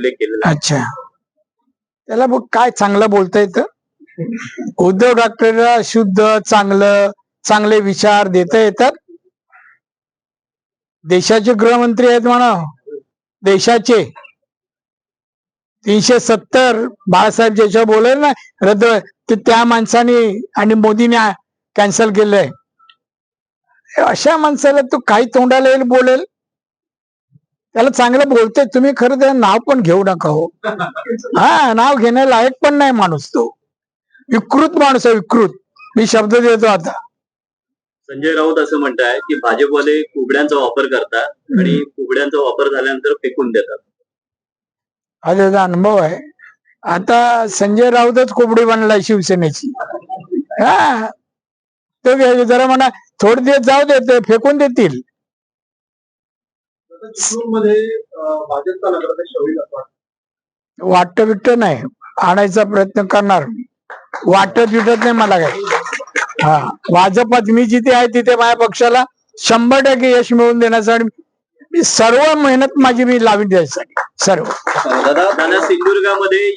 उल्लेख केलेला आहे. अच्छा. त्याला बघ काय चांगलं बोलता येतं उद्धव ठाकरेला शुद्ध चांगलं चांगले विचार देता येतात? देशाचे गृहमंत्री आहेत म्हणा. देशाचे. तीनशे सत्तर बाळासाहेब ज्याच्या बोलेल ना रद्द ते त्या माणसाने आणि मोदीने कॅन्सल केलंय. अशा माणसाला तो काही तोंडाला येईल बोलेल? त्याला चांगलं बोलतोय तुम्ही खरं त्याचं नाव पण घेऊ नका हो. हा नाव घेण्या लायक पण नाही माणूस तो. विकृत माणूस आहे विकृत. मी शब्द देतो आता. संजय राऊत असं म्हणताय की भाजपवाले कुबड्यांचा वापर करतात आणि कुबड्यांचा वापर झाल्यानंतर फेकून देतात. हा त्याचा अनुभव आहे. आता संजय राऊतच कोबडी बनलाय शिवसेनेची. हा. तो जरा म्हणा थोडे दिवस जाऊ दे ते फेकून देतील. मध्ये भाजपचा नगराध्यक्ष होईल असं वाटतं. बिट्ट नाही. आणायचा प्रयत्न करणार. वाटत बिटत नाही मला काही. हा. भाजपात मी जिथे आहे तिथे माझ्या पक्षाला शंभर टक्के यश मिळवून देण्यासाठी मी सर्व मेहनत माझी मी लावीन द्यायसाठी सर्व. दादा दादा सिंधुदुर्गामध्ये